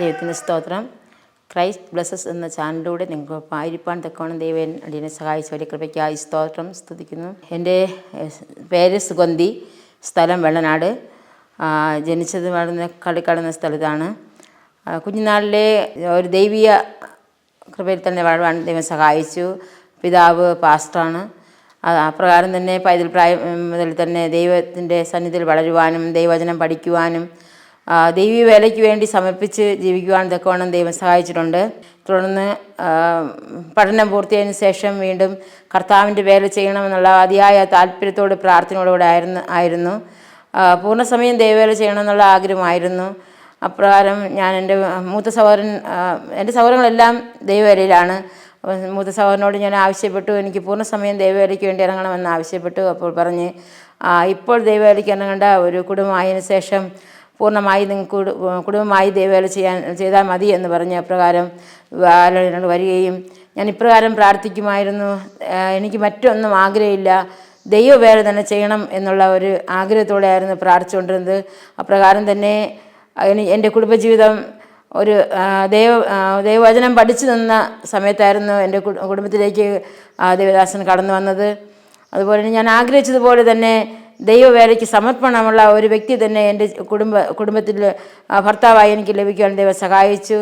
ദൈവത്തിന് സ്തോത്രം. Christ blesses എന്ന ചാനലിലൂടെ നിങ്ങൾക്ക് പായിരിപ്പാൻ തക്കവണ്ണം ദൈവൻ അടിയനെ സഹായിച്ച വലിയ കൃപയ്ക്കായി സ്തോത്രം സ്തുതിക്കുന്നു. എന്റെ പേര് സുഗന്ധി സ്ഥലം വെള്ളനാട്. ജനിച്ചത് വളർന്ന കളിക്കളുന്ന സ്ഥലത്താണ്. കുഞ്ഞുനാളിലെ ഒരു ദൈവീയ കൃപയിൽ തന്നെ വളരാൻ ദൈവം സഹായിച്ചു. പിതാവ് പാസ്റ്ററാണ്. അപ്രകാരം തന്നെ പൈതൽ പ്രായം മുതൽ തന്നെ ദൈവത്തിന്റെ സന്നിധിയിൽ വളരുവാനും ദൈവവചനം പഠിക്കുവാനും ആ, ദൈവീയ വേലയ്ക്ക് വേണ്ടി സമർപ്പിച്ച് ജീവിക്കുവാൻ തക്കവണ്ണം ദൈവം സഹായിച്ചിട്ടുണ്ട്. തുടർന്ന് പഠനം പൂർത്തിയായതിനു ശേഷം വീണ്ടും കർത്താവിന്റെ വേല ചെയ്യണമെന്നുള്ള അതിയായ താല്പര്യത്തോട് പ്രാർത്ഥനയോടുകൂടെ ആയിരുന്നു ആയിരുന്നു. പൂർണസമയം ദൈവവേല ചെയ്യണമെന്നുള്ള ആഗ്രഹമായിരുന്നു. അപ്രകാരം ഞാൻ എന്റെ മൂത്ത സഹോദരൻ എന്റെ സഹോദരങ്ങളെല്ലാം ദൈവവേലയിലാണ്. മൂത്ത സഹോദരനോട് ഞാൻ ആവശ്യപ്പെട്ടു. എനിക്ക് പൂർണസമയം ദൈവവേലയ്ക്ക് വേണ്ടി ഇറങ്ങണമെന്ന് ആവശ്യപ്പെട്ടു. അപ്പോൾ പറഞ്ഞ് ഇപ്പോൾ ദൈവവേലയ്ക്ക് ഇറങ്ങേണ്ട ഒരു കുടുംബമായതിനു ശേഷം പൂർണമായി നിങ്ങൾക്ക് കുടുംബമായി ദൈവവേല ചെയ്യാൻ ചെയ്താൽ മതി എന്ന് പറഞ്ഞ് പ്രകാരം ആലോചനകൾ വരികയും ഞാൻ ഇപ്രകാരം പ്രാർത്ഥിക്കുമായിരുന്നു. എനിക്ക് മറ്റൊന്നും ആഗ്രഹമില്ല. ദൈവവേല തന്നെ ചെയ്യണം എന്നുള്ള ഒരു ആഗ്രഹത്തോടെയായിരുന്നു പ്രാർത്ഥിച്ചുകൊണ്ടിരുന്നത്. അപ്രകാരം തന്നെ എന്റെ കുടുംബജീവിതം ഒരു ദൈവ ദൈവവചനം പഠിച്ചു നിന്ന സമയത്തായിരുന്നു എന്റെ കുടുംബത്തിലേക്ക് ദേവദാസൻ കടന്നു വന്നത്. അതുപോലെ ഞാൻ ആഗ്രഹിച്ചതുപോലെ തന്നെ ദൈവവേലയ്ക്ക് സമർപ്പണമുള്ള ഒരു വ്യക്തി തന്നെ എന്റെ കുടുംബ കുടുംബത്തിൽ ഭർത്താവായി എനിക്ക് ലഭിക്കുവാൻ ദൈവം സഹായിച്ചു.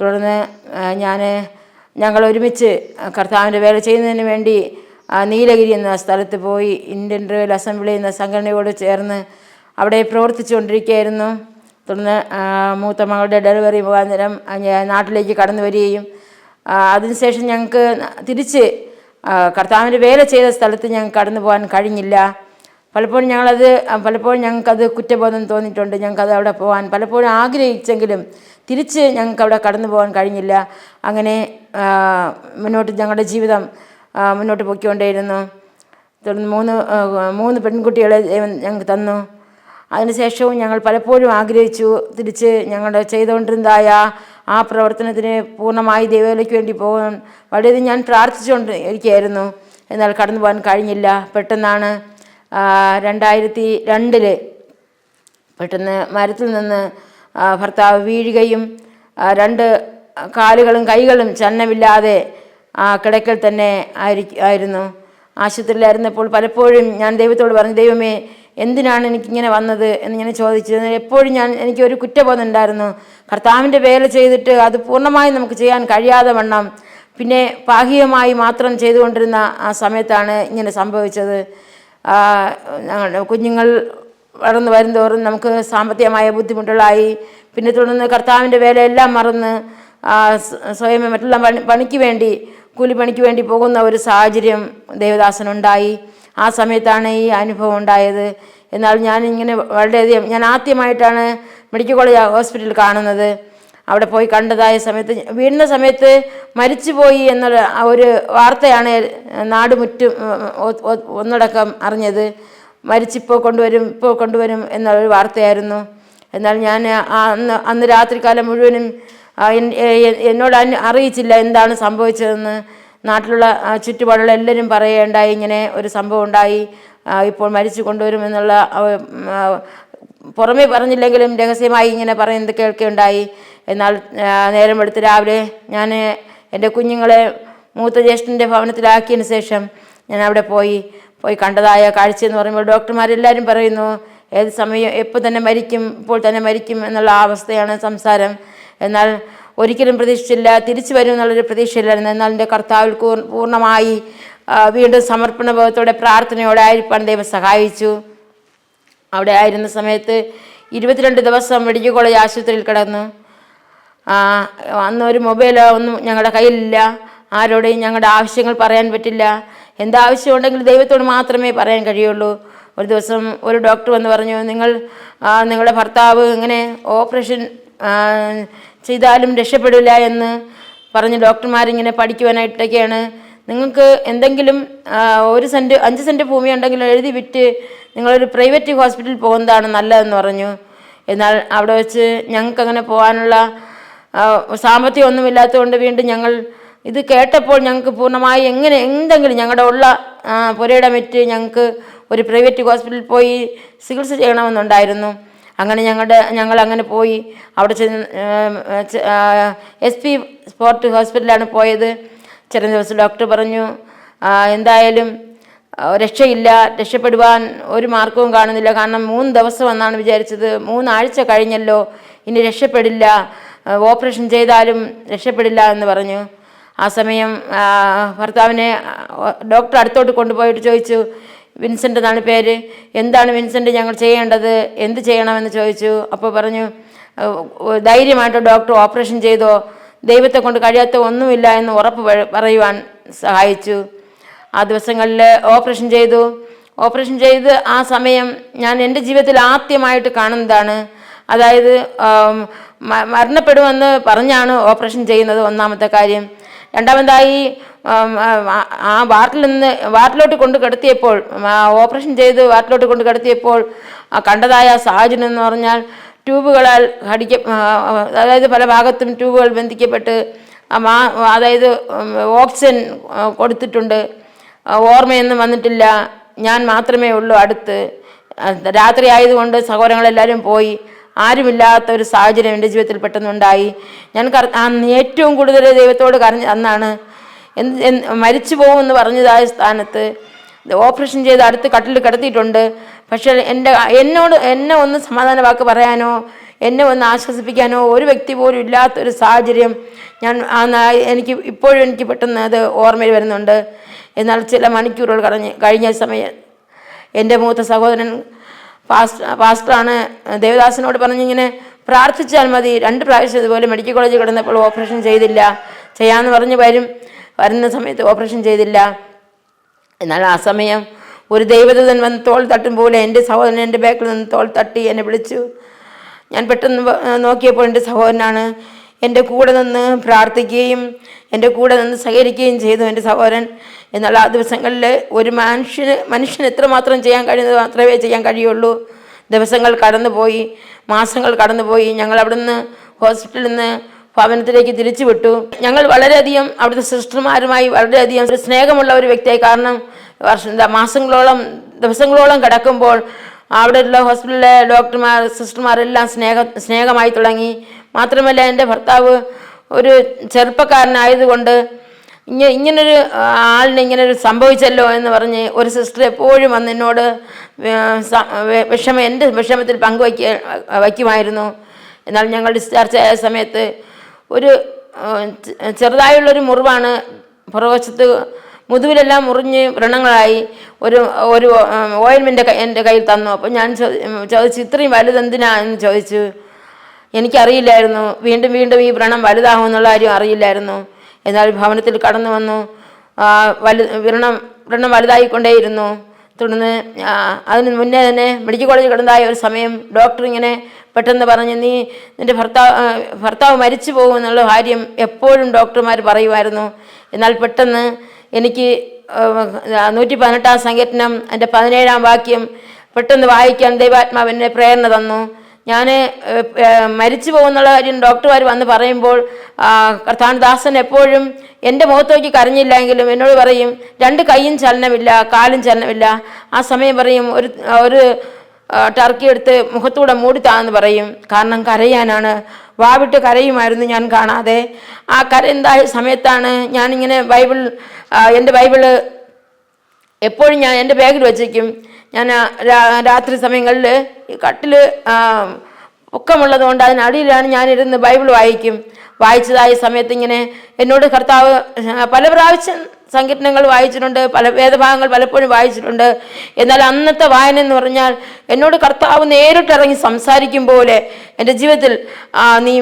തുടർന്ന് ഞാൻ ഞങ്ങൾ ഒരുമിച്ച് കർത്താവിന്റെ വേല ചെയ്യുന്നതിന് വേണ്ടി നീലഗിരി എന്ന സ്ഥലത്ത് പോയി ഇന്ത്യൻ റെയിൽ അസംബ്ലി എന്ന സംഘടനയോട് ചേർന്ന് അവിടെ പ്രവർത്തിച്ചുകൊണ്ടിരിക്കുകയായിരുന്നു. തുടർന്ന് മൂത്ത മകളുടെ ഡെലിവറി മുഖാന്തരം നാട്ടിലേക്ക് കടന്നു വരികയും അതിനുശേഷം ഞങ്ങൾക്ക് തിരിച്ച് കർത്താവിന്റെ വേല ചെയ്ത സ്ഥലത്ത് ഞങ്ങൾക്ക് കടന്നു പോകാൻ കഴിഞ്ഞില്ല. പലപ്പോഴും ഞങ്ങളത് പലപ്പോഴും ഞങ്ങൾക്കത് കുറ്റബോധം തോന്നിയിട്ടുണ്ട്. ഞങ്ങൾക്കത് അവിടെ പോകാൻ പലപ്പോഴും ആഗ്രഹിച്ചെങ്കിലും തിരിച്ച് ഞങ്ങൾക്ക് അവിടെ കടന്നു പോകാൻ കഴിഞ്ഞില്ല. അങ്ങനെ മുന്നോട്ട് ഞങ്ങളുടെ ജീവിതം മുന്നോട്ട് പൊയ്ക്കൊണ്ടേയിരുന്നു. തുടർന്ന് മൂന്ന് മൂന്ന് പെൺകുട്ടികളെ ഞങ്ങൾക്ക് തന്നു. അതിനുശേഷവും ഞങ്ങൾ പലപ്പോഴും ആഗ്രഹിച്ചു തിരിച്ച് ഞങ്ങളുടെ ചെയ്തുകൊണ്ടിരുന്നതായ ആ പ്രവർത്തനത്തിന് പൂർണമായി ദൈവത്തിലേക്ക് വേണ്ടി പോകാൻ. വളരെയധികം ഞാൻ പ്രാർത്ഥിച്ചുകൊണ്ട് ഇരിക്കുകയായിരുന്നു എന്നാൽ കടന്നു പോകാൻ കഴിഞ്ഞില്ല. പെട്ടെന്നാണ് രണ്ടായിരത്തി രണ്ടിൽ പെട്ടെന്ന് മരത്തിൽ നിന്ന് ഭർത്താവ് വീഴുകയും രണ്ട് കാലുകളും കൈകളും ചന്നമില്ലാതെ ആ കിടക്കൽ തന്നെ ആയിരുന്നു. ആശുപത്രിയിലായിരുന്നപ്പോൾ പലപ്പോഴും ഞാൻ ദൈവത്തോട് പറഞ്ഞു ദൈവമേ എന്തിനാണ് എനിക്കിങ്ങനെ വന്നത്? എന്ന് ഞാൻ ചോദിച്ചു എപ്പോഴും ഞാൻ എനിക്കൊരു കുറ്റബോധം ഉണ്ടായിരുന്നു. കർത്താവിന്റെ വേല ചെയ്തിട്ട് അത് പൂർണമായും നമുക്ക് ചെയ്യാൻ കഴിയാതെ വണ്ണം. പിന്നെ ഭാഗികമായി മാത്രം ചെയ്തുകൊണ്ടിരുന്ന ആ സമയത്താണ് ഇങ്ങനെ സംഭവിച്ചത്. കുഞ്ഞുങ്ങൾ വളർന്നു വരുന്തോറും നമുക്ക് സാമ്പത്തികമായ ബുദ്ധിമുട്ടുകളായി. പിന്നെ തുടർന്ന് കർത്താവിന്റെ വേലയെല്ലാം മറന്ന് സ്വയം മറ്റുള്ള പണി പണിക്ക് വേണ്ടി കൂലിപ്പണിക്ക് വേണ്ടി പോകുന്ന ഒരു സാഹചര്യം ദേവദാസനുണ്ടായി ആ സമയത്താണ് ഈ അനുഭവം ഉണ്ടായത്. എന്നാൽ ഞാൻ ഇങ്ങനെ വളരെയധികം ഞാൻ ആദ്യമായിട്ടാണ് മെഡിക്കൽ കോളേജ് ഹോസ്പിറ്റലിൽ കാണുന്നത്. അവിടെ പോയി കണ്ടതായ സമയത്ത് വീണ സമയത്ത് മരിച്ചുപോയി എന്നുള്ള ഒരു വാർത്തയാണ് നാട് മുറ്റും ഒന്നടക്കം അറിഞ്ഞത്. മരിച്ചിപ്പോൾ കൊണ്ടുവരും ഇപ്പോൾ കൊണ്ടുവരും എന്നുള്ളൊരു വാർത്തയായിരുന്നു. എന്നാൽ ഞാൻ അന്ന് അന്ന് രാത്രികാലം മുഴുവനും എന്നോട് അറിയിച്ചില്ല എന്താണ് സംഭവിച്ചതെന്ന്. നാട്ടിലുള്ള ചുറ്റുപാടുള്ള എല്ലാവരും പറയുകയുണ്ടായി ഇങ്ങനെ ഒരു സംഭവം ഉണ്ടായി. ഇപ്പോൾ മരിച്ചു കൊണ്ടുവരും എന്നുള്ള പുറമേ പറഞ്ഞില്ലെങ്കിലും രഹസ്യമായി ഇങ്ങനെ പറയുന്നത് കേൾക്കുകയുണ്ടായി എന്നാൽ നേരം എടുത്ത് രാവിലെ ഞാൻ എന്റെ കുഞ്ഞുങ്ങളെ മൂത്ത ജ്യേഷ്ഠന്റെ ഭവനത്തിലാക്കിയതിന് ശേഷം ഞാൻ അവിടെ പോയി പോയി കണ്ടതായ കാഴ്ച എന്ന് പറയുമ്പോൾ ഡോക്ടർമാരെല്ലാവരും പറയുന്നു ഏത് സമയം എപ്പോൾ തന്നെ മരിക്കും ഇപ്പോൾ തന്നെ മരിക്കും എന്നുള്ള അവസ്ഥയാണ് സംസാരം. എന്നാൽ ഒരിക്കലും പ്രതീക്ഷിച്ചില്ല തിരിച്ചു വരും എന്നുള്ളൊരു പ്രതീക്ഷയില്ലായിരുന്നു എന്നാൽ എന്റെ കർത്താവിൽ പൂർണമായി വീണ്ടും സമർപ്പണ ബോധത്തോടെ പ്രാർത്ഥനയോടെ ആയിരിക്കാൻ ദൈവം സഹായിച്ചു. അവിടെ ആയിരുന്ന സമയത്ത് ഇരുപത്തിരണ്ട് ദിവസം മെഡിക്കൽ കോളേജ് ആശുപത്രിയിൽ കിടന്നു. ആ, അന്ന് മൊബൈലോ ഒന്നും ഞങ്ങളുടെ കയ്യിലില്ല. ആരോടെയും ഞങ്ങളുടെ ആവശ്യങ്ങൾ പറയാൻ പറ്റില്ല. എന്താവശ്യം ഉണ്ടെങ്കിൽ ദൈവത്തോട് മാത്രമേ പറയാൻ കഴിയുള്ളൂ. ഒരു ദിവസം ഒരു ഡോക്ടർ വന്ന് പറഞ്ഞു നിങ്ങൾ നിങ്ങളുടെ ഭർത്താവ് ഇങ്ങനെ ഓപ്പറേഷൻ ചെയ്താലും രക്ഷപ്പെടില്ല എന്ന് പറഞ്ഞ് ഡോക്ടർമാരിങ്ങനെ പഠിക്കുവാനായിട്ടൊക്കെയാണ്. നിങ്ങൾക്ക് എന്തെങ്കിലും ഒരു സെന്റ് അഞ്ച് സെന്റ് ഭൂമി ഉണ്ടെങ്കിൽ എഴുതി വിറ്റ് നിങ്ങളൊരു പ്രൈവറ്റ് ഹോസ്പിറ്റലിൽ പോകുന്നതാണ് നല്ലതെന്ന് പറഞ്ഞു. എന്നാൽ അവിടെ വെച്ച് ഞങ്ങൾക്ക് അങ്ങനെ പോകാനുള്ള സാമ്പത്തികം ഒന്നുമില്ലാത്തതുകൊണ്ട് വീണ്ടും ഞങ്ങൾ ഇത് കേട്ടപ്പോൾ ഞങ്ങൾക്ക് പൂർണമായി എങ്ങനെ എന്തെങ്കിലും ഞങ്ങളുടെ ഉള്ള പുരയുടെ വിറ്റ് ഞങ്ങൾക്ക് ഒരു പ്രൈവറ്റ് ഹോസ്പിറ്റലിൽ പോയി ചികിത്സ ചെയ്യണമെന്നുണ്ടായിരുന്നു. അങ്ങനെ ഞങ്ങളുടെ ഞങ്ങൾ അങ്ങനെ പോയി. അവിടെ ചെന്ന് എസ് പി സ്പോർട്ട് ഹോസ്പിറ്റലിലാണ് പോയത്. ചില ദിവസം ഡോക്ടർ പറഞ്ഞു "ആ, എന്തായാലും രക്ഷയില്ല രക്ഷപ്പെടുവാൻ ഒരു മാർഗവും കാണുന്നില്ല. കാരണം മൂന്ന് ദിവസം എന്നാണ് വിചാരിച്ചത്. മൂന്നാഴ്ച കഴിഞ്ഞല്ലോ ഇനി രക്ഷപ്പെടില്ല. ഓപ്പറേഷൻ ചെയ്താലും രക്ഷപ്പെടില്ല എന്ന് പറഞ്ഞു. ആ സമയം ഭർത്താവിനെ ഡോക്ടർ അടുത്തോട്ട് കൊണ്ടുപോയിട്ട് ചോദിച്ചു വിൻസെന്റ് എന്നാണ് പേര്? എന്താണ് വിൻസെന്റ് ഞങ്ങൾ ചെയ്യേണ്ടത്? എന്ത് ചെയ്യണമെന്ന് ചോദിച്ചു. അപ്പോൾ പറഞ്ഞു "ഏഹ്, ധൈര്യമായിട്ട് ഡോക്ടർ ഓപ്പറേഷൻ ചെയ്തോ. ദൈവത്തെ കൊണ്ട് കഴിയാത്ത ഒന്നുമില്ല എന്ന് ഉറപ്പ് പറയുവാൻ സഹായിച്ചു. ആ ദിവസങ്ങളിൽ ഓപ്പറേഷൻ ചെയ്തു. ഓപ്പറേഷൻ ചെയ്ത് ആ സമയം ഞാൻ എന്റെ ജീവിതത്തിൽ ആദ്യമായിട്ട് കാണുന്നതാണ്. അതായത് മരണപ്പെടുമെന്ന് പറഞ്ഞാണ് ഓപ്പറേഷൻ ചെയ്യുന്നത് ഒന്നാമത്തെ കാര്യം. രണ്ടാമതായി ആ വാർഡിൽ നിന്ന് വാർഡിലോട്ട് കൊണ്ട് കിടത്തിയപ്പോൾ ഓപ്പറേഷൻ ചെയ്ത് വാർഡിലോട്ട് കൊണ്ട് കിടത്തിയപ്പോൾ കണ്ടതായ സാഹചര്യം എന്ന് പറഞ്ഞാൽ ട്യൂബുകളാൽ ഹടിക്ക അതായത് പല ഭാഗത്തും ട്യൂബുകൾ ബന്ധിക്കപ്പെട്ട് അതായത് ഓക്സിജൻ കൊടുത്തിട്ടുണ്ട്. ഓർമ്മയൊന്നും വന്നിട്ടില്ല. ഞാൻ മാത്രമേ ഉള്ളൂ അടുത്ത്. രാത്രി ആയതുകൊണ്ട് സഹോദരങ്ങളെല്ലാവരും പോയി. ആരുമില്ലാത്ത ഒരു സാഹചര്യം എന്റെ ജീവിതത്തിൽ പെട്ടെന്നുണ്ടായി. ഞാൻ ഏറ്റവും കൂടുതൽ ദൈവത്തോട് കരഞ്ഞ അന്നാണ് മരിച്ചു പോകുമെന്ന് പറഞ്ഞതായ സ്ഥാനത്ത് ഓപ്പറേഷൻ ചെയ്ത് അടുത്ത് കട്ടിൽ കിടത്തിയിട്ടുണ്ട്. പക്ഷേ എന്റെ എന്നോട് എന്നെ ഒന്ന് സമാധാന വാക്ക് പറയാനോ എന്നെ ഒന്ന് ആശ്വസിപ്പിക്കാനോ ഒരു വ്യക്തി പോലും ഇല്ലാത്തൊരു സാഹചര്യം ഞാൻ എനിക്ക് ഇപ്പോഴും എനിക്ക് പെട്ടെന്ന് അത് ഓർമ്മയിൽ വരുന്നുണ്ട്. എന്നാൽ ചില മണിക്കൂറുകൾ കഴിഞ്ഞ് കഴിഞ്ഞ സമയം എന്റെ മൂത്ത സഹോദരൻ പാസ്റ്റർ പാസ്റ്ററാണ് ദേവദാസിനോട് പറഞ്ഞിങ്ങനെ പ്രാർത്ഥിച്ചാൽ മതി. രണ്ട് പ്രാവശ്യം ഇതുപോലെ മെഡിക്കൽ കോളേജിൽ കിടന്നപ്പോൾ ഓപ്പറേഷൻ ചെയ്തില്ല. ചെയ്യാമെന്ന് പറഞ്ഞ് വരും. വരുന്ന സമയത്ത് ഓപ്പറേഷൻ ചെയ്തില്ല. എന്നാൽ ആ സമയം ഒരു ദൈവദൂതൻ വന്ന് തോൾ തട്ടും പോലെ എന്റെ സഹോദരൻ എന്റെ ബാക്കിൽ നിന്ന് തോൾ തട്ടി എന്നെ വിളിച്ചു. ഞാൻ പെട്ടെന്ന് നോക്കിയപ്പോൾ എന്റെ സഹോദരനാണ്. എന്റെ കൂടെ നിന്ന് പ്രാർത്ഥിക്കുകയും എന്റെ കൂടെ നിന്ന് സഹകരിക്കുകയും ചെയ്തു എന്റെ സഹോദരൻ. എന്നാൽ ആ ദിവസങ്ങളിൽ ഒരു മനുഷ്യന് മനുഷ്യന് എത്രമാത്രം ചെയ്യാൻ കഴിയുന്നത് മാത്രമേ ചെയ്യാൻ കഴിയുള്ളൂ. ദിവസങ്ങൾ കടന്നുപോയി മാസങ്ങൾ കടന്നുപോയി. ഞങ്ങൾ അവിടുന്ന് ഹോസ്പിറ്റലിൽ നിന്ന് ഭവനത്തിലേക്ക് തിരിച്ചു വിട്ടു. ഞങ്ങൾ വളരെയധികം അവിടുത്തെ സിസ്റ്റർമാരുമായി വളരെയധികം സ്നേഹമുള്ള ഒരു വ്യക്തിയായി. കാരണം വർഷം മാസങ്ങളോളം ദിവസങ്ങളോളം കിടക്കുമ്പോൾ അവിടെയുള്ള ഹോസ്പിറ്റലിലെ ഡോക്ടർമാർ സിസ്റ്റർമാരെല്ലാം സ്നേഹ സ്നേഹമായി തുടങ്ങി. മാത്രമല്ല എന്റെ ഭർത്താവ് ഒരു ചെറുപ്പക്കാരനായതുകൊണ്ട് ഇങ്ങ ഇങ്ങനൊരു ആളിന് ഇങ്ങനൊരു സംഭവിച്ചല്ലോ എന്ന് പറഞ്ഞ് ഒരു സിസ്റ്റർ എപ്പോഴും വന്ന് എന്നോട് വിഷമം എന്റെ വിഷമത്തിൽ പങ്കുവയ്ക്ക വയ്ക്കുമായിരുന്നു. എന്നാൽ ഞങ്ങൾ ഡിസ്ചാർജ് ആയ സമയത്ത് ഒരു ചെറുതായുള്ളൊരു മുറിവാണ് പുറവശത്ത് മുതുവിലെല്ലാം മുറിഞ്ഞ് വ്രണങ്ങളായി ഒരു ഒരു ഓയിൽമെന്റ് എന്റെ കയ്യിൽ തന്നു. അപ്പോൾ ഞാൻ ചോദിച്ചു ഇത്രയും വലുതെന്തിനാ എന്ന് ചോദിച്ചു. എനിക്കറിയില്ലായിരുന്നു. വീണ്ടും വീണ്ടും ഈ വ്രണം വലുതാകുമെന്നുള്ള കാര്യം അറിയില്ലായിരുന്നു. എന്നാൽ ഭവനത്തിൽ കടന്നു വന്നു. വലു വ്രണം വ്രണം വലുതായിക്കൊണ്ടേയിരുന്നു. തുടർന്ന് അതിന് മുന്നേ തന്നെ മെഡിക്കൽ കോളേജിൽ കിടന്നതായ ഒരു സമയം ഡോക്ടർ ഇങ്ങനെ പെട്ടെന്ന് പറഞ്ഞ് നീ നിന്റെ ഭർത്താവ് ഭർത്താവ് മരിച്ചു പോകുമെന്നുള്ള കാര്യം എപ്പോഴും ഡോക്ടർമാർ പറയുമായിരുന്നു. എന്നാൽ പെട്ടെന്ന് എനിക്ക് നൂറ്റി പതിനെട്ടാം സങ്കീർത്തനം എന്റെ പതിനേഴാം വാക്യം പെട്ടെന്ന് വായിക്കാൻ ദൈവാത്മാവിന്റെ പ്രേരണ തന്നു. ഞാൻ മരിച്ചു പോകുന്നുള്ള കാര്യം ഡോക്ടർമാർ വന്ന് പറയുമ്പോൾ ദാസൻ എപ്പോഴും എന്റെ മുഖത്ത് നോക്കി കരഞ്ഞില്ലെങ്കിലും എന്നോട് പറയും രണ്ട് കൈയും ചലനമില്ല കാലും ചലനമില്ല. ആ സമയം പറയും ഒരു ഒരു ടർക്കി എടുത്ത് മുഖത്തൂടെ മൂടിത്താന്ന് പറയും കാരണം കരയാനാണ്. വാവിട്ട് കരയുമായിരുന്നു ഞാൻ കാണാതെ. ആ കര കരയുണ്ടായ സമയത്താണ് ഞാനിങ്ങനെ ബൈബിൾ എന്റെ ബൈബിൾ എപ്പോഴും ഞാൻ എന്റെ ബാഗിൽ വെച്ചേക്കും. ഞാൻ രാത്രി സമയങ്ങളിൽ ഈ കട്ടിൽ പൊക്കമുള്ളത് കൊണ്ട് അതിനടിയിലാണ് ഞാനിരുന്ന് ബൈബിൾ വായിക്കും. വായിച്ചതായ സമയത്ത് ഇങ്ങനെ എന്നോട് കർത്താവ് പല പ്രാവശ്യം സങ്കീർണങ്ങൾ വായിച്ചിട്ടുണ്ട് പല വേദഭാഗങ്ങൾ പലപ്പോഴും വായിച്ചിട്ടുണ്ട്. എന്നാൽ അന്നത്തെ വായന എന്ന് പറഞ്ഞാൽ എന്നോട് കർത്താവ് നേരിട്ടിറങ്ങി സംസാരിക്കും പോലെ എന്റെ ജീവിതത്തിൽ നീ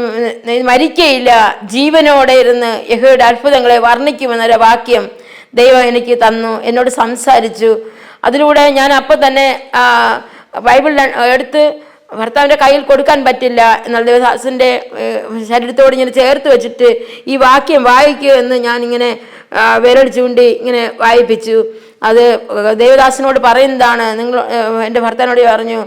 മരിക്കയില്ല ജീവനോടെ ഇരുന്ന് യഹയുടെ അത്ഭുതങ്ങളെ വർണിക്കുമെന്നൊരു വാക്യം ദൈവം എനിക്ക് തന്നു എന്നോട് സംസാരിച്ചു. അതിലൂടെ ഞാൻ അപ്പം തന്നെ ബൈബിൾ എടുത്ത് ഭർത്താവിന്റെ കയ്യിൽ കൊടുക്കാൻ പറ്റില്ല എന്നാൽ ദേവദാസിന്റെ ശരീരത്തോട് ഇങ്ങനെ ചേർത്ത് വെച്ചിട്ട് ഈ വാക്യം വായിക്കൂ എന്ന് ഞാൻ ഇങ്ങനെ വിരൽ ചൂണ്ടി ഇങ്ങനെ വായിപ്പിച്ചു. അത് ദേവദാസിനോട് പറയുന്നതാണ്. നിങ്ങൾ എന്റെ ഭർത്താവിനോട് പറഞ്ഞു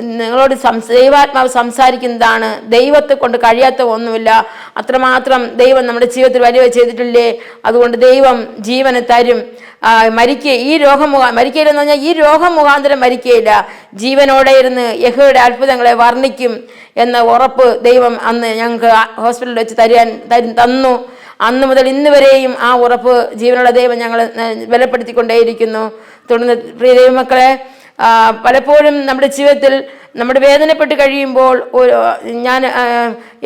നിങ്ങളോട് സംസ ദൈവാത്മാവ് സംസാരിക്കുന്നതാണ്. ദൈവത്തെ കൊണ്ട് കഴിയാത്ത ഒന്നുമില്ല. അത്രമാത്രം ദൈവം നമ്മുടെ ജീവിതത്തിൽ വലിയ ചെയ്തിട്ടില്ലേ? അതുകൊണ്ട് ദൈവം ജീവന് തരും. മരിക്കുക ഈ രോഗം മുഖാ മരിക്കയില്ലെന്ന് പറഞ്ഞാൽ ഈ രോഗം മുഖാന്തരം മരിക്കുകയില്ല ജീവനോടെ ഇരുന്ന് യഹയുടെ അത്ഭുതങ്ങളെ വർണിക്കും എന്ന ഉറപ്പ് ദൈവം അന്ന് ഞങ്ങൾക്ക് ഹോസ്പിറ്റലിൽ വെച്ച് തരാൻ തരും തന്നു. അന്ന് മുതൽ ഇന്ന് വരെയും ആ ഉറപ്പ് ജീവനുള്ള ദൈവം ഞങ്ങൾ ബലപ്പെടുത്തിക്കൊണ്ടേയിരിക്കുന്നു. തുടർന്ന് പ്രിയ ദൈവമക്കളെ പലപ്പോഴും നമ്മുടെ ജീവിതത്തിൽ നമ്മുടെ വേദനപ്പെട്ട് കഴിയുമ്പോൾ ഞാൻ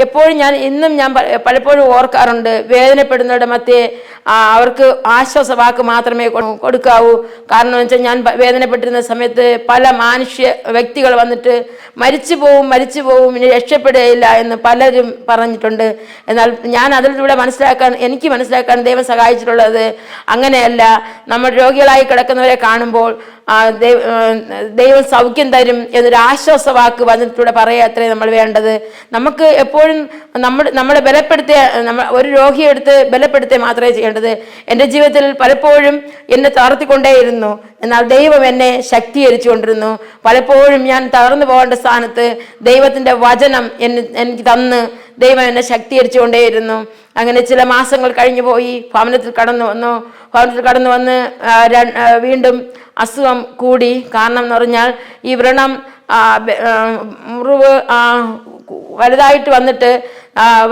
എപ്പോഴും ഞാൻ ഇന്നും ഞാൻ പലപ്പോഴും ഓർക്കാറുണ്ട് വേദനപ്പെടുന്നവരുടെ മധ്യേ അവർക്ക് ആശ്വാസ വാക്ക് മാത്രമേ കൊടുക്കാവൂ. കാരണം വെച്ചാൽ ഞാൻ വേദനപ്പെട്ടിരുന്ന സമയത്ത് പല മാനുഷ്യ വ്യക്തികൾ വന്നിട്ട് മരിച്ചു പോവും മരിച്ചു പോവും ഇനി രക്ഷപ്പെടുകയില്ല എന്ന് പലരും പറഞ്ഞിട്ടുണ്ട്. എന്നാൽ ഞാൻ അതിലൂടെ മനസ്സിലാക്കാൻ എനിക്ക് മനസ്സിലാക്കാൻ ദൈവം സഹായിച്ചിട്ടുള്ളത് അങ്ങനെയല്ല. നമ്മൾ രോഗികളായി കിടക്കുന്നവരെ കാണുമ്പോൾ ദൈവം സൗഖ്യം തരും എന്നൊരു ആശ്വാസ വാക്ക് വചനത്തിലൂടെ പറയുക അത്രേ നമ്മൾ വേണ്ടത്? നമുക്ക് എപ്പോഴും നമ്മൾ നമ്മളെ ബലപ്പെടുത്തിയ നമ്മ ഒരു രോഗിയെ എടുത്ത് ബലപ്പെടുത്തുക മാത്രമേ ചെയ്യേണ്ടത്. എന്റെ ജീവിതത്തിൽ പലപ്പോഴും എന്നെ തളർത്തിക്കൊണ്ടേയിരുന്നു. എന്നാൽ ദൈവം എന്നെ ശക്തീകരിച്ചുകൊണ്ടിരുന്നു. പലപ്പോഴും ഞാൻ തളർന്നു പോകേണ്ട സ്ഥാനത്ത് ദൈവത്തിന്റെ വചനം എന്നെ എനിക്ക് തന്ന് ദൈവം എന്നെ ശക്തീകരിച്ചുകൊണ്ടേയിരുന്നു. അങ്ങനെ ചില മാസങ്ങൾ കഴിഞ്ഞു പോയി. ഭവനത്തിൽ കടന്നു വന്നു. ഭവനത്തിൽ കടന്നു വന്ന് വീണ്ടും അസുഖം കൂടി. കാരണം എന്ന് പറഞ്ഞാൽ ഈ വ്രണം മുറിവ് വലുതായിട്ട് വന്നിട്ട്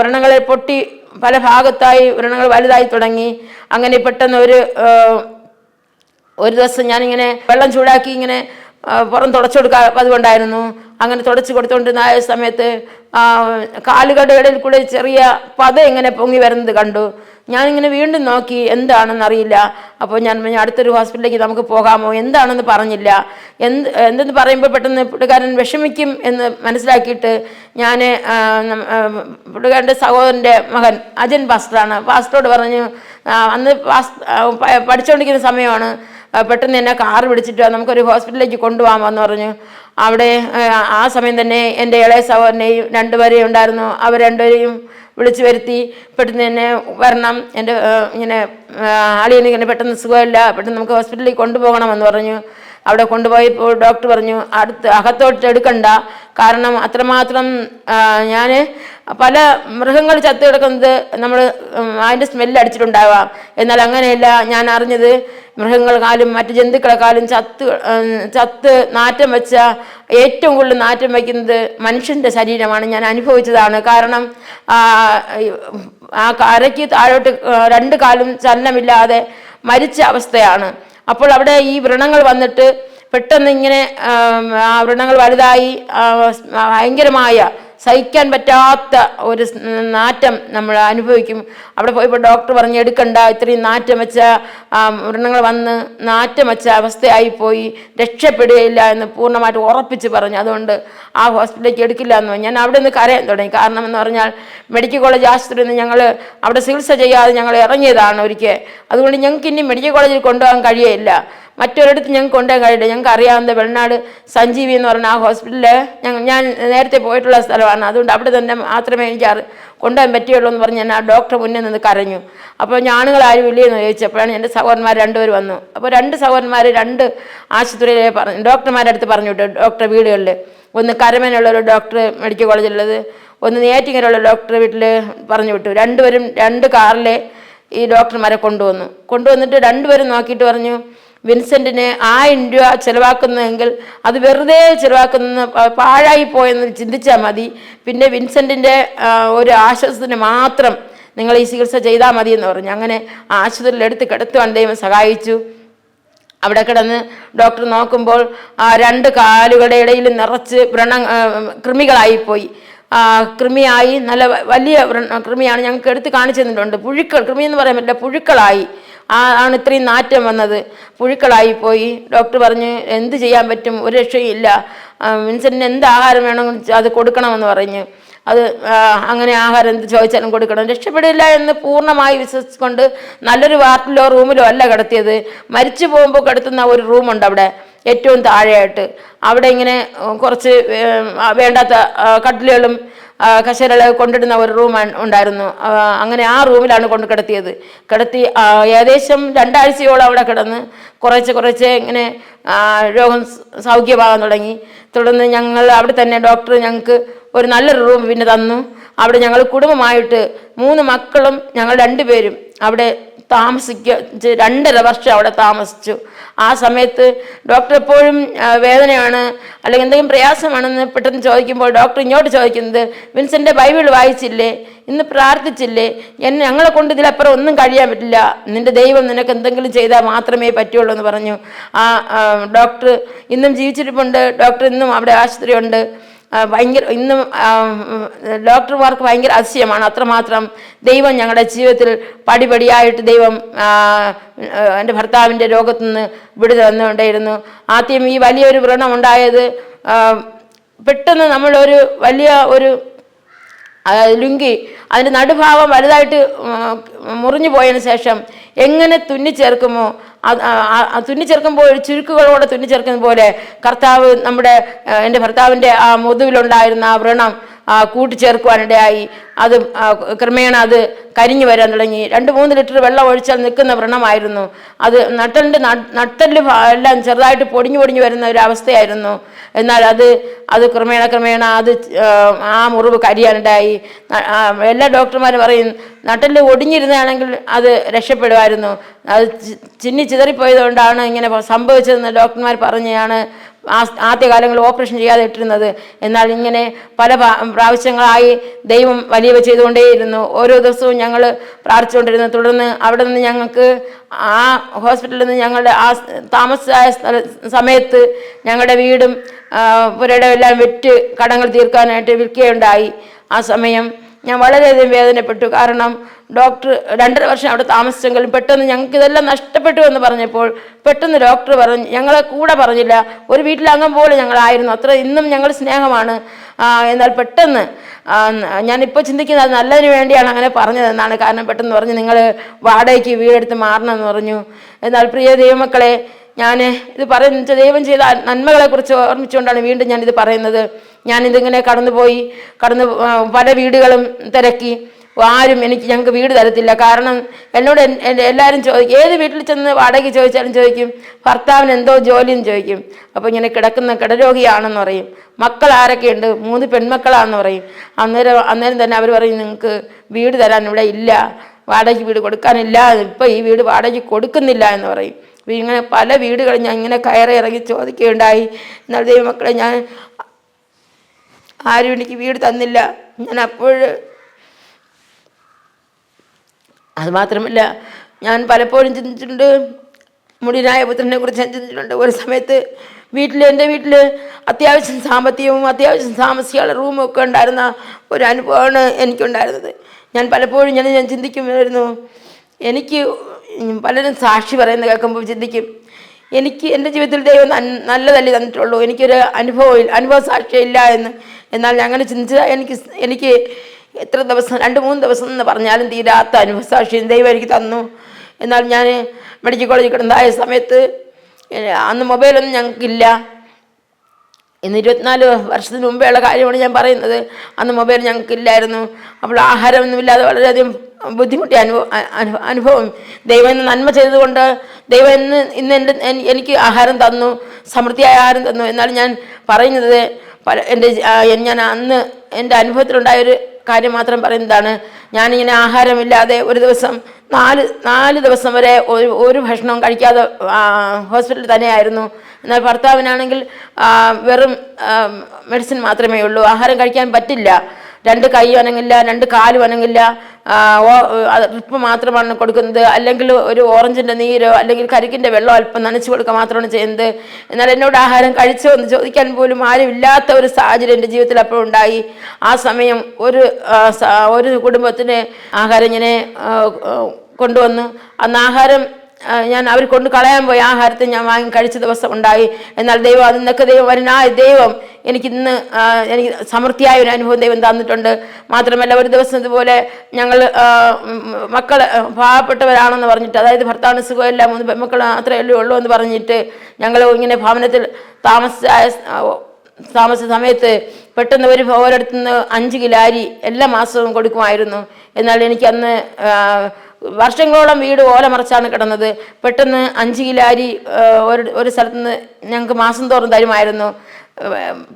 വ്രണങ്ങളെ പൊട്ടി പല ഭാഗത്തായി വ്രണങ്ങൾ വലുതായി തുടങ്ങി. അങ്ങനെ പെട്ടെന്ന് ഒരു ഒരു ദിവസം ഞാനിങ്ങനെ വെള്ളം ചൂടാക്കി ഇങ്ങനെ പുറം തുടച്ചു കൊടുക്കാൻ അതുകൊണ്ടായിരുന്നു. അങ്ങനെ തുടച്ചു കൊടുത്തുകൊണ്ടിരുന്ന സമയത്ത് കാലുകളുടെ കൂടെ ചെറിയ പത ഇങ്ങനെ പൊങ്ങി വരുന്നത് കണ്ടു. ഞാനിങ്ങനെ വീണ്ടും നോക്കി എന്താണെന്ന് അറിയില്ല. അപ്പോൾ ഞാൻ അടുത്തൊരു ഹോസ്പിറ്റലിലേക്ക് നമുക്ക് പോകാമോ? എന്താണെന്ന് പറഞ്ഞില്ല. എന്ത് എന്തെന്ന് പറയുമ്പോൾ പെട്ടെന്ന് പുള്ളിക്കാരൻ വിഷമിക്കും എന്ന് മനസ്സിലാക്കിയിട്ട് ഞാൻ പുള്ളിക്കാരന്റെ സഹോദരന്റെ മകൻ അജൻ പാസ്റ്ററാണ്. പാസ്റ്ററോട് പറഞ്ഞു അന്ന് പാസ് പഠിച്ചുകൊണ്ടിരിക്കുന്ന സമയമാണ്. പെട്ടെന്ന് തന്നെ കാർ പിടിച്ചിട്ട് നമുക്കൊരു ഹോസ്പിറ്റലിലേക്ക് കൊണ്ടുപോകാമെന്ന് പറഞ്ഞു. അവിടെ ആ, സമയം തന്നെ എന്റെ ഇളയ സഹോദരനെയും രണ്ടുപേരെയും ഉണ്ടായിരുന്നു. അവർ രണ്ടുപേരെയും വിളിച്ചു വരുത്തി പെട്ടെന്ന് തന്നെ വരണം. എന്റെ ഇങ്ങനെ അളിയനിങ്ങനെ പെട്ടെന്ന് സുഖമില്ല. പെട്ടെന്ന് നമുക്ക് ഹോസ്പിറ്റലിൽ കൊണ്ടുപോകണമെന്ന് പറഞ്ഞു. അവിടെ കൊണ്ടുപോയപ്പോൾ ഡോക്ടർ പറഞ്ഞു അടുത്ത് അകത്തോട്ട് എടുക്കണ്ട. കാരണം അത്രമാത്രം ഞാൻ പല മൃഗങ്ങൾ ചത്തു കിടക്കുന്നത് നമ്മൾ അതിന്റെ സ്മെല്ല് അടിച്ചിട്ടുണ്ടാവാം. എന്നാൽ അങ്ങനെയല്ല ഞാൻ അറിഞ്ഞത് മൃഗങ്ങളെക്കാളും മറ്റ് ജന്തുക്കളെക്കാളും ചത്ത് ചത്ത് നാറ്റം വെച്ച ഏറ്റവും കൂടുതൽ നാറ്റം വയ്ക്കുന്നത് മനുഷ്യന്റെ ശരീരമാണ്. ഞാൻ അനുഭവിച്ചതാണ്. കാരണം ആ, അരയ്ക്ക് താഴോട്ട് രണ്ട് കാലും ചലനമില്ലാതെ മരിച്ച അവസ്ഥയാണ്. അപ്പോൾ അവിടെ ഈ വ്രണങ്ങൾ വന്നിട്ട് പെട്ടെന്ന് ഇങ്ങനെ ആം, വ്രണങ്ങൾ വലുതായി ഭയങ്കരമായ സഹിക്കാൻ പറ്റാത്ത ഒരു നാറ്റം നമ്മൾ അനുഭവിക്കും. അവിടെ പോയപ്പോൾ ഡോക്ടർ പറഞ്ഞ് എടുക്കണ്ട ഇത്രയും നാറ്റം വെച്ച ആ, വ്രണങ്ങൾ വന്ന് നാറ്റം വെച്ച അവസ്ഥയായിപ്പോയി. രക്ഷപ്പെടുകയില്ല എന്ന് പൂർണമായിട്ട് ഉറപ്പിച്ച് പറഞ്ഞു. അതുകൊണ്ട് ആ ഹോസ്പിറ്റലിലേക്ക് എടുക്കില്ല എന്ന് പറഞ്ഞു. ഞാൻ അവിടെ നിന്ന് കരയാൻ തുടങ്ങി. കാരണം എന്ന് പറഞ്ഞാൽ മെഡിക്കൽ കോളേജ് ആശുപത്രിയിൽ നിന്ന് ഞങ്ങൾ അവിടെ ചികിത്സ ചെയ്യാതെ ഞങ്ങൾ ഇറങ്ങിയതാണ് ഒരിക്കൽ. അതുകൊണ്ട് ഞങ്ങൾക്ക് ഇനി മെഡിക്കൽ കോളേജിൽ കൊണ്ടുപോകാൻ കഴിയില്ല മറ്റൊരിടത്ത് ഞങ്ങൾക്ക് കൊണ്ടുപോകാൻ കഴിയില്ല. ഞങ്ങൾക്ക് അറിയാവുന്ന വെള്ളനാട് സഞ്ജീവി എന്ന് പറഞ്ഞ ആ ഹോസ്പിറ്റലിൽ ഞങ്ങൾ ഞാൻ നേരത്തെ പോയിട്ടുള്ള സ്ഥലമാണ്. അതുകൊണ്ട് അവിടെ തന്നെ മാത്രമേ എനിക്ക് അറി കൊണ്ടുപോകാൻ പറ്റുകയുള്ളൂ എന്ന് പറഞ്ഞ് ഞാൻ ആ ഡോക്ടർ മുന്നിൽ നിന്ന് കരഞ്ഞു. അപ്പോൾ ഞാനുകൾ ആരും ഇല്ലേന്ന് ചോദിച്ചപ്പോഴാണ് എന്റെ സഹോദരന്മാർ രണ്ടുപേർ വന്നു. അപ്പോൾ രണ്ട് സഹോദരന്മാർ രണ്ട് ആശുപത്രിയിലെ പറഞ്ഞു ഡോക്ടർമാരുടെ അടുത്ത് പറഞ്ഞു വിട്ടു ഡോക്ടർ വീടുകളിൽ ഒന്ന് കരമേനുള്ള ഒരു ഡോക്ടർ മെഡിക്കൽ കോളേജിലുള്ളത് ഒന്ന് നേറ്റിങ്ങനെയുള്ള ഡോക്ടർ വീട്ടിൽ പറഞ്ഞു വിട്ടു. രണ്ടുപേരും രണ്ട് കാറിലെ ഈ ഡോക്ടർമാരെ കൊണ്ടുവന്നു. കൊണ്ടുവന്നിട്ട് രണ്ടുപേരും നോക്കിയിട്ട് പറഞ്ഞു വിൻസെന്റിന് ആയിരം രൂപ ചിലവാക്കുന്നതെങ്കിൽ അത് വെറുതെ ചിലവാക്കുന്ന പാഴായി പോയെന്ന് ചിന്തിച്ചാൽ മതി. പിന്നെ വിൻസെന്റിന്റെ ഒരു ആശ്വാസത്തിന് മാത്രം നിങ്ങൾ ഈ ചികിത്സ ചെയ്താൽ മതി എന്ന് പറഞ്ഞു. അങ്ങനെ ആശുപത്രിയിൽ എടുത്ത് കിടത്തുവാൻ ദൈവം സഹായിച്ചു. അവിടെ കിടന്ന് ഡോക്ടർ നോക്കുമ്പോൾ രണ്ട് കാലുകളുടെ ഇടയിൽ നിറച്ച് വ്രണ കൃമികളായിപ്പോയി. കൃമിയായി നല്ല വലിയ കൃമിയാണ് ഞങ്ങൾക്ക് എടുത്ത് കാണിച്ചു തന്നിട്ടുണ്ട്. പുഴുക്കൾ കൃമി എന്ന് പറയാൻ പറ്റില്ല പുഴുക്കളായി. ആ ആണ് ഇത്രയും നാറ്റം വന്നത്. പുഴുക്കളായി പോയി. ഡോക്ടർ പറഞ്ഞ് എന്ത് ചെയ്യാൻ പറ്റും? ഒരു രക്ഷയും ഇല്ല. വിൻസെന്റിന് എന്ത് ആഹാരം വേണമെങ്കിൽ അത് കൊടുക്കണമെന്ന് പറഞ്ഞ്. അത് അങ്ങനെ ആഹാരം എന്ത് ചോദിച്ചാലും കൊടുക്കണം. രക്ഷപ്പെടില്ല എന്ന് പൂർണമായി വിശ്വസിച്ചുകൊണ്ട് നല്ലൊരു വാർഡിലോ റൂമിലോ അല്ല കിടത്തിയത്. മരിച്ചു പോകുമ്പോൾ കിടത്തുന്ന ഒരു റൂമുണ്ട് അവിടെ ഏറ്റവും താഴെയായിട്ട്. അവിടെ ഇങ്ങനെ കുറച്ച് വേണ്ടാത്ത കട്ടിലുകളും കസേരകൾ കൊണ്ടിടുന്ന ഒരു റൂം ഉണ്ടായിരുന്നു. അങ്ങനെ ആ റൂമിലാണ് കൊണ്ട് കിടത്തിയത്. കിടത്തി ഏകദേശം രണ്ടാഴ്ചയോളം അവിടെ കിടന്ന് കുറച്ച് കുറച്ച് ഇങ്ങനെ രോഗം സൗഖ്യമാകാൻ തുടങ്ങി. തുടർന്ന് ഞങ്ങൾ അവിടെ തന്നെ ഡോക്ടർ ഞങ്ങൾക്ക് ഒരു നല്ലൊരു റൂം പിന്നെ തന്നു. അവിടെ ഞങ്ങൾ കുടുംബമായിട്ട് മൂന്ന് മക്കളും ഞങ്ങൾ രണ്ടുപേരും അവിടെ താമസിക്ക രണ്ടര വർഷം അവിടെ താമസിച്ചു. ആ സമയത്ത് ഡോക്ടർ എപ്പോഴും വേദനയാണ് അല്ലെങ്കിൽ എന്തെങ്കിലും പ്രയാസമാണെന്ന് പെട്ടെന്ന് ചോദിക്കുമ്പോൾ ഡോക്ടർ ഇങ്ങോട്ട് ചോദിക്കുന്നത് വിൻസെന്റെ ബൈബിൾ വായിച്ചില്ലേ? ഇന്ന് പ്രാർത്ഥിച്ചില്ലേ? എന്നെ ഞങ്ങളെ കൊണ്ട് ഇതിലപ്പുറം ഒന്നും കഴിയാൻ പറ്റില്ല. നിന്റെ ദൈവം നിനക്ക് എന്തെങ്കിലും ചെയ്താൽ മാത്രമേ പറ്റുള്ളൂ എന്ന് പറഞ്ഞു. ആ ഡോക്ടർ ഇന്നും ജീവിച്ചിരിപ്പുണ്ട്. ഡോക്ടർ ഇന്നും അവിടെ ആശുപത്രിയുണ്ട്. ആ, ഭയങ്കര ഇന്നും ഡോക്ടർമാർക്ക് ഭയങ്കര അതിശയമാണ്. അത്രമാത്രം ദൈവം ഞങ്ങളുടെ ജീവിതത്തിൽ പടിപടിയായിട്ട് ദൈവം എന്റെ ഭർത്താവിന്റെ രോഗത്തു നിന്ന് വിടുതൽ ആദ്യം ഈ വലിയൊരു വ്രണം ഉണ്ടായത് പെട്ടെന്ന് നമ്മളൊരു വലിയ ഒരു ലുങ്കി അതിന്റെ നടുഭാവം വലുതായിട്ട് മുറിഞ്ഞു പോയതിന് ശേഷം എങ്ങനെ തുന്നിച്ചേർക്കുമോ തുന്നിച്ചേർക്കുമ്പോൾ ചുരുക്കുകളോടെ തുന്നിച്ചേർക്കുന്ന പോലെ കർത്താവ് നമ്മുടെ എന്റെ ഭർത്താവിന്റെ ആ മുതുവിലുണ്ടായിരുന്ന ആ വ്രണം കൂട്ടിച്ചേർക്കുവാനിടയായി. അത് ക്രമേണ അത് കരിഞ്ഞു വരാൻ തുടങ്ങി. രണ്ട് മൂന്ന് ലിറ്റർ വെള്ളം ഒഴിച്ചാൽ നിൽക്കുന്ന വ്രണമായിരുന്നു. അത് നട്ടലിന്റെ നട്ടൽ എല്ലാം ചെറുതായിട്ട് പൊടിഞ്ഞു പൊടിഞ്ഞു വരുന്ന ഒരു അവസ്ഥയായിരുന്നു. എന്നാൽ അത് അത് ക്രമേണ ക്രമേണ അത് ആ, മുറിവ് കരിയാനിടയായി. എല്ലാ ഡോക്ടർമാരും പറയും നട്ടൽ ഒടിഞ്ഞിരുന്നാണെങ്കിൽ അത് രക്ഷപ്പെടുമായിരുന്നു. അത് ചിന്നി ചിതറിപ്പോയതുകൊണ്ടാണ് ഇങ്ങനെ സംഭവിച്ചതെന്ന് ഡോക്ടർമാർ പറഞ്ഞാണ് ആദ്യകാലങ്ങളിൽ ഓപ്പറേഷൻ ചെയ്യാതെ ഇട്ടിരുന്നത്. എന്നാൽ ഇങ്ങനെ പല പ്രാ- പ്രാവശ്യങ്ങളായി ദൈവം വലിയവ ചെയ്തുകൊണ്ടേയിരുന്നു. ഓരോ ദിവസവും ഞങ്ങൾ പ്രാർത്ഥിച്ചുകൊണ്ടിരുന്നു. തുടർന്ന് അവിടെ നിന്ന് ഞങ്ങൾക്ക് ആ ഹോസ്പിറ്റലിൽ നിന്ന് ഞങ്ങളുടെ ആ സ്ഥല സമയത്ത് ഞങ്ങളുടെ വീടും പുരയുടെ എല്ലാം വിറ്റ് കടങ്ങൾ തീർക്കാനായിട്ട് വിൽക്കുകയുണ്ടായി. ആ സമയം ഞാൻ വളരെയധികം വേദനപ്പെട്ടു. കാരണം ഡോക്ടർ രണ്ടര വർഷം അവിടെ താമസിച്ചെങ്കിലും പെട്ടെന്ന് ഞങ്ങൾക്ക് ഇതെല്ലാം നഷ്ടപ്പെട്ടു എന്ന് പറഞ്ഞപ്പോൾ പെട്ടെന്ന് ഡോക്ടർ പറഞ്ഞു ഞങ്ങളെ കൂടെ പറഞ്ഞില്ല. ഒരു വീട്ടിലംഗം പോലെ ഞങ്ങളായിരുന്നു. അത്ര ഇന്നും ഞങ്ങൾ സ്നേഹമാണ്. എന്നാൽ പെട്ടെന്ന് ഞാനിപ്പോൾ ചിന്തിക്കുന്നത് നല്ലതിന് വേണ്ടിയാണ് അങ്ങനെ പറഞ്ഞതെന്നാണ്. കാരണം പെട്ടെന്ന് പറഞ്ഞു നിങ്ങൾ വാടകയ്ക്ക് വീടെടുത്ത് മാറണമെന്ന് പറഞ്ഞു. എന്നാൽ പ്രിയ ദൈവമക്കളെ ഞാൻ ഇത് പറയുന്ന ദൈവം ചെയ്ത നന്മകളെക്കുറിച്ച് ഓർമ്മിച്ചുകൊണ്ടാണ് വീണ്ടും ഞാനിത് പറയുന്നത്. ഞാനിതിങ്ങനെ കടന്നുപോയി കടന്നു പല വീടുകളും തിരക്കി. ആരും എനിക്ക് ഞങ്ങൾക്ക് വീട് തരത്തില്ല. കാരണം എന്നോട് എല്ലാവരും ചോദിക്കും ഏത് വീട്ടിൽ ചെന്ന് വാടകയ്ക്ക് ചോദിച്ചാലും ചോദിക്കും ഭർത്താവിന് എന്തോ ജോലിയും ചോദിക്കും. അപ്പോൾ ഇങ്ങനെ കിടക്കുന്ന കിടരോഗിയാണെന്ന് പറയും. മക്കൾ ആരൊക്കെയുണ്ട് മൂന്ന് പെൺമക്കളാണെന്ന് പറയും. അന്നേരം അന്നേരം തന്നെ അവർ പറയും നിങ്ങൾക്ക് വീട് തരാൻ ഇവിടെ ഇല്ല. വാടകയ്ക്ക് വീട് കൊടുക്കാനില്ല. ഇപ്പോൾ ഈ വീട് വാടകയ്ക്ക് കൊടുക്കുന്നില്ല എന്ന് പറയും. ഇങ്ങനെ പല വീടുകളും ഞാൻ ഇങ്ങനെ കയറി ഇറങ്ങി ചോദിക്കുകയുണ്ടായി. എന്നാൽ ദൈവമക്കളെ ഞാൻ ആരും എനിക്ക് വീട് തന്നില്ല. ഞാൻ അപ്പോൾ അതുമാത്രമല്ല ഞാൻ പലപ്പോഴും ചിന്തിച്ചിട്ടുണ്ട്. മുടിനായ പുത്രനെ കുറിച്ച് ഞാൻ ചിന്തിച്ചിട്ടുണ്ട്. ഒരു സമയത്ത് വീട്ടിൽ എന്റെ വീട്ടിൽ അത്യാവശ്യം സാമ്പത്തികവും അത്യാവശ്യം താമസിക്കാനുള്ള റൂമും ഒക്കെ ഉണ്ടായിരുന്ന ഒരു അനുഭവമാണ് എനിക്കുണ്ടായിരുന്നത്. ഞാൻ പലപ്പോഴും ഞാൻ ഞാൻ ചിന്തിക്കുമായിരുന്നു. എനിക്ക് പലരും സാക്ഷി പറയുന്നത് കേൾക്കുമ്പോൾ ചിന്തിക്കും എനിക്ക് എന്റെ ജീവിതത്തിൽ ദൈവം നല്ല നല്ലതല്ലേ തന്നിട്ടുള്ളൂ. എനിക്കൊരു അനുഭവം അനുഭവ സാക്ഷ്യം ഇല്ല എന്ന്. എന്നാൽ ഞങ്ങൾ അങ്ങനെ ചിന്തിച്ചാൽ എനിക്ക് എനിക്ക് എത്ര ദിവസം രണ്ട് മൂന്ന് ദിവസം എന്ന് പറഞ്ഞാലും തീരാത്ത അനുഭവസാക്ഷിയും ദൈവം എനിക്ക് തന്നു. എന്നാൽ ഞാൻ മെഡിക്കൽ കോളേജിൽ കിടന്നതായ സമയത്ത് അന്ന് മൊബൈലൊന്നും ഞങ്ങൾക്കില്ല. ഇന്ന് ഇരുപത്തിനാല് വർഷത്തിന് മുമ്പേയുള്ള കാര്യമാണ് ഞാൻ പറയുന്നത്. അന്ന് മൊബൈൽ ഞങ്ങൾക്കില്ലായിരുന്നു. അപ്പോൾ ആഹാരമൊന്നുമില്ലാതെ വളരെയധികം ബുദ്ധിമുട്ടിയ അനുഭവം അനുഭവം. ദൈവം ഇന്ന് നന്മ ചെയ്തതുകൊണ്ട് ദൈവം ഇന്ന് ഇന്ന് എന്റെ എനിക്ക് ആഹാരം തന്നു സമൃദ്ധിയായ ആഹാരം തന്നു. എന്നാൽ ഞാൻ പറയുന്നത് പല എന്റെ ഞാൻ അന്ന് എന്റെ അനുഭവത്തിലുണ്ടായൊരു കാര്യം മാത്രം പറയുന്നതാണ്. ഞാനിങ്ങനെ ആഹാരമില്ലാതെ ഒരു ദിവസം നാല് നാല് ദിവസം വരെ ഒരു ഒരു ഭക്ഷണവും കഴിക്കാതെ ഹോസ്പിറ്റലിൽ തന്നെയായിരുന്നു. എന്നാൽ ഭർത്താവിനാണെങ്കിൽ വെറും മെഡിസിൻ മാത്രമേ ഉള്ളൂ. ആഹാരം കഴിക്കാൻ പറ്റില്ല. രണ്ട് കൈ അനങ്ങില്ല രണ്ട് കാലും അനങ്ങില്ല റിപ്പ് മാത്രമാണ് കൊടുക്കുന്നത്. അല്ലെങ്കിൽ ഒരു ഓറഞ്ചിന്റെ നീരോ അല്ലെങ്കിൽ കരിക്കിന്റെ വെള്ളം അല്പം നനച്ചു കൊടുക്കുക മാത്രമാണ് ചെയ്യുന്നത്. എന്നാൽ എന്നോട് ആഹാരം കഴിച്ചോ എന്ന് ചോദിക്കാൻ പോലും ആരും ഇല്ലാത്ത ഒരു സാഹചര്യം എന്റെ ജീവിതത്തിൽ അപ്പോൾ ഉണ്ടായി. ആ സമയം ഒരു ഒരു കുടുംബത്തിന് ആഹാരം ഇങ്ങനെ കൊണ്ടുവന്നു അന്ന് ആഹാരം ഞാൻ അവർ കൊണ്ട് കളയാൻ പോയി. ആഹാരത്തെ ഞാൻ വാങ്ങി കഴിച്ച ദിവസം ഉണ്ടായി. എന്നാൽ ദൈവം അത് നിന്നൊക്കെ ദൈവം വരനായ ദൈവം എനിക്ക് ഇന്ന് എനിക്ക് സമൃദ്ധിയായ ഒരു അനുഭവം ദൈവം തന്നിട്ടുണ്ട്. മാത്രമല്ല ഒരു ദിവസം ഇതുപോലെ ഞങ്ങൾ മക്കൾ പാവപ്പെട്ടവരാണെന്ന് പറഞ്ഞിട്ട് അതായത് ഭർത്താവിന് സുഖമില്ല മൂന്ന് പെൺമക്കൾ മാത്രമേ ഉള്ളൂ എന്ന് പറഞ്ഞിട്ട് ഞങ്ങൾ ഇങ്ങനെ ഭവനത്തിൽ താമസിച്ചായ താമസ സമയത്ത് പെട്ടെന്ന് ഒരു ഓരോരുത്തുനിന്ന് അഞ്ച് കിലാരി എല്ലാ മാസവും കൊടുക്കുമായിരുന്നു. എന്നാൽ എനിക്കന്ന് ആ, വർഷങ്ങളോളം വീട് ഓലമറച്ചാണ് കിടന്നത്. പെട്ടെന്ന് അഞ്ച് കിലോ അരി ഒരു ഒരു സ്ഥലത്ത് നിന്ന് ഞങ്ങൾക്ക് മാസം തോറും തരുമായിരുന്നു.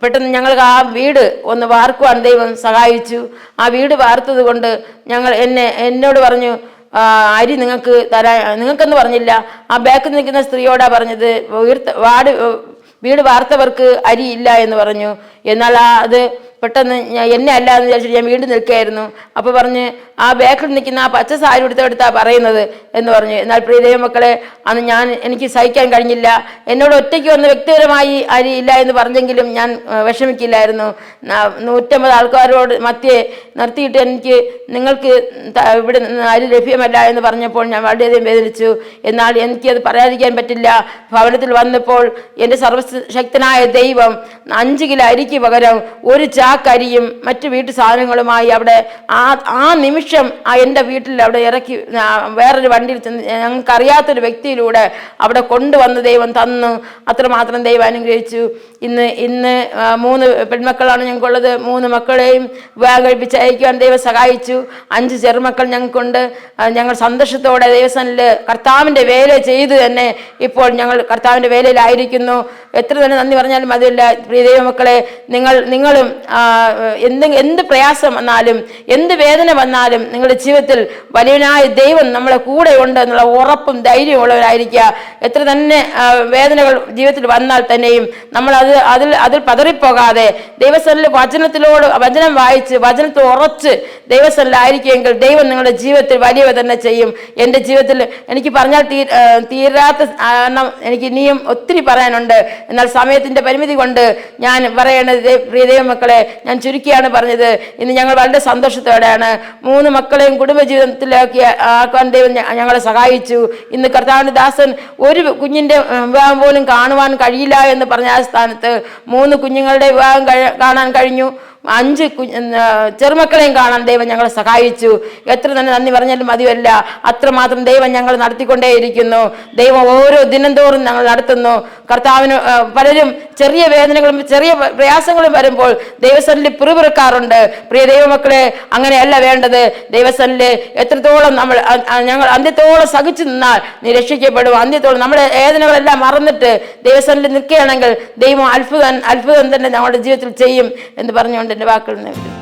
പെട്ടെന്ന് ഞങ്ങൾക്ക് ആ വീട് ഒന്ന് വാർക്കുവാൻ ദൈവം സഹായിച്ചു. ആ വീട് വാർത്തത് കൊണ്ട് ഞങ്ങൾ എന്നെ എന്നോട് പറഞ്ഞു അരി നിങ്ങൾക്ക് തരാ നിങ്ങൾക്കെന്ന് പറഞ്ഞില്ല. ആ ബാക്കിൽ നിൽക്കുന്ന സ്ത്രീയോടാ പറഞ്ഞത് വീർത്ത വാട് വീട് വാർത്തവർക്ക് അരി ഇല്ല എന്ന് പറഞ്ഞു. എന്നാൽ ആ അത് പെട്ടെന്ന് ഞാൻ എന്നെ അല്ല എന്ന് വിചാരിച്ചിട്ട് ഞാൻ വീണ്ടും നിൽക്കുകയായിരുന്നു. അപ്പോൾ പറഞ്ഞ് ആ ബാക്കിൽ നിൽക്കുന്ന ആ പച്ച സാരി എടുത്തെടുത്താ പറയുന്നത്? എന്ന് പറഞ്ഞു. എന്നാൽ പ്രിയദേവ മക്കളെ അന്ന് ഞാൻ എനിക്ക് സഹിക്കാൻ കഴിഞ്ഞില്ല. എന്നോട് ഒറ്റയ്ക്ക് വന്ന് വ്യക്തിപരമായി അരി ഇല്ല എന്ന് പറഞ്ഞെങ്കിലും ഞാൻ വിഷമിക്കില്ലായിരുന്നു. നൂറ്റമ്പത് ആൾക്കാരോട് മധ്യേ നിർത്തിയിട്ട് എനിക്ക് നിങ്ങൾക്ക് ഇവിടെ അരി ലഭ്യമല്ല എന്ന് പറഞ്ഞപ്പോൾ ഞാൻ വളരെയധികം വേദനിച്ചു. എന്നാൽ എനിക്കത് പറയാതിരിക്കാൻ പറ്റില്ല. ഭവനത്തിൽ വന്നപ്പോൾ എന്റെ സർവശക്തനായ ദൈവം അഞ്ച് കിലോ അരിക്ക് പകരം ഒരു ചാക്ക് അരിയും മറ്റു വീട്ടു സാധനങ്ങളുമായി അവിടെ ആ ആ നിമിഷം ആ എന്റെ വീട്ടിൽ അവിടെ ഇറക്കി ആ, വേറൊരു വണ്ടിയിൽ ചെന്ന് ഞങ്ങൾക്കറിയാത്തൊരു വ്യക്തിയിലൂടെ അവിടെ കൊണ്ടുവന്ന് ദൈവം തന്നു. അത്രമാത്രം ദൈവം അനുഗ്രഹിച്ചു. ഇന്ന് ഇന്ന് മൂന്ന് പെൺമക്കളാണ് ഞങ്ങൾക്കുള്ളത്. മൂന്ന് മക്കളെയും വിവാഹം കഴിപ്പിച്ച് അയക്കുവാൻ ദൈവം സഹായിച്ചു. അഞ്ച് ചെറുമക്കൾ ഞങ്ങൾക്കുണ്ട്. ഞങ്ങൾ സന്തോഷത്തോടെ ദേവസ്വനിൽ കർത്താവിന്റെ വേല ചെയ്ത് തന്നെ ഇപ്പോൾ ഞങ്ങൾ കർത്താവിന്റെ വേലയിലായിരിക്കുന്നു. എത്ര തന്നെ നന്ദി പറഞ്ഞാലും അതില്ല. പ്രിയ ദൈവമക്കളെ നിങ്ങൾ നിങ്ങളും ആ, എന്ത് എന്ത് പ്രയാസം വന്നാലും എന്ത് വേദന വന്നാലും നിങ്ങളുടെ ജീവിതത്തിൽ വലിയനായ ദൈവം നമ്മളെ കൂടെ ഉണ്ട് എന്നുള്ള ഉറപ്പും ധൈര്യവും ഉള്ളവരായിരിക്കുക എത്ര തന്നെ വേദനകൾ ജീവിതത്തിൽ വന്നാൽ തന്നെയും നമ്മൾ അത് അതിൽ അതിൽ പതറിപ്പോകാതെ ദൈവസ്ഥലിൽ വചനത്തിലോട് വചനം വായിച്ച് വചനത്തിൽ ഉറച്ച് ദൈവസ്ഥലിലായിരിക്കുമെങ്കിൽ ദൈവം നിങ്ങളുടെ ജീവിതത്തിൽ വലിയവ തന്നെ ചെയ്യും. എന്റെ ജീവിതത്തിൽ എനിക്ക് പറഞ്ഞാൽ തീ തീരാത്ത എനിക്ക് ഇനിയും ഒത്തിരി പറയാനുണ്ട്. എന്നാൽ സമയത്തിന്റെ പരിമിതി കൊണ്ട് ഞാൻ പറയേണ്ടത് പ്രിയ ദൈവമക്കളെ ഞാൻ ചുരുക്കിയാണ് പറഞ്ഞത്. ഇന്ന് ഞങ്ങൾ വളരെ സന്തോഷത്തോടെയാണ്. മൂന്ന് മക്കളെയും കുടുംബജീവിതത്തിലേക്ക് ആക്കാൻ ദൈവം ഞങ്ങളെ സഹായിച്ചു. ഇന്ന് കർത്താവിന്റെ ദാസൻ ഒരു കുഞ്ഞിന്റെ വിവാഹം പോലും കാണുവാൻ കഴിയില്ല എന്ന് പറഞ്ഞ ആ സ്ഥാനത്ത് മൂന്ന് കുഞ്ഞുങ്ങളുടെ വിവാഹം കാണാൻ കഴിഞ്ഞു. അഞ്ച് ചെറുമക്കളെയും കാണാൻ ദൈവം ഞങ്ങളെ സഹായിച്ചു. എത്ര തന്നെ നന്ദി പറഞ്ഞാലും മതിയല്ല. അത്രമാത്രം ദൈവം ഞങ്ങൾ നടത്തിക്കൊണ്ടേയിരിക്കുന്നു. ദൈവം ഓരോ ദിനം തോറും ഞങ്ങൾ നടത്തുന്നു. കർത്താവിന് പലരും ചെറിയ വേദനകളും ചെറിയ പ്രയാസങ്ങളും വരുമ്പോൾ ദൈവസനിൽ പിറുപിറുക്കാറുണ്ട്. പ്രിയ ദൈവമക്കളെ അങ്ങനെയല്ല വേണ്ടത്. ദൈവസനിൽ എത്രത്തോളം നമ്മൾ ഞങ്ങൾ അന്ത്യത്തോളം സഹിച്ചു നിന്നാൽ നീ രക്ഷിക്കപ്പെടും. അന്ത്യത്തോളം നമ്മുടെ വേദനകളെല്ലാം മറന്നിട്ട് ദൈവസനിൽ നിൽക്കുകയാണെങ്കിൽ ദൈവം അത്ഭുതം അത്ഭുതം തന്നെ ഞങ്ങളുടെ ജീവിതത്തിൽ ചെയ്യും എന്ന് പറഞ്ഞുകൊണ്ട് എൻ്റെ വാക്കുകൾ നിർത്തുന്നു.